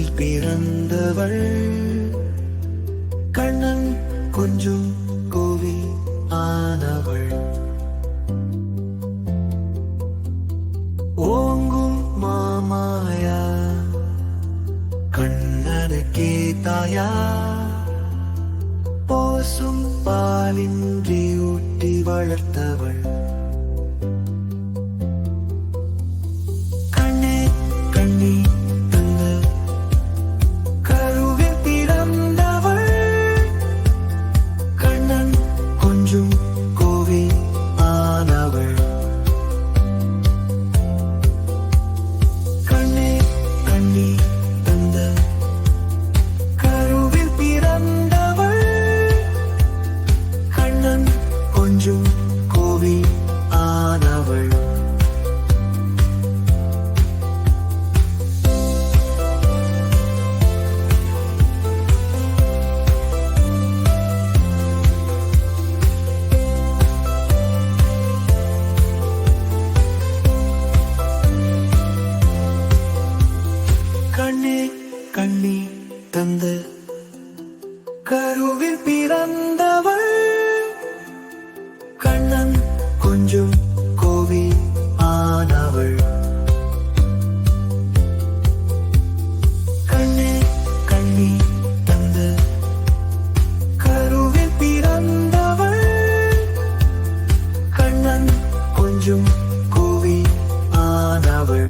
கருவில் பிறந்தவள். கண்ணன் கொஞ்சம் கோவி ஆனவள் ஓங்கும் மாமாயா. கண்ணனுக்கே தாயா. போசும் பாலின்றி ஊட்டி வளர்த்தவள். கொஞ்சம் கோவி ஆனவள் கண்ணே கண்ணி தந்த கருவில் பிறந்த rádio.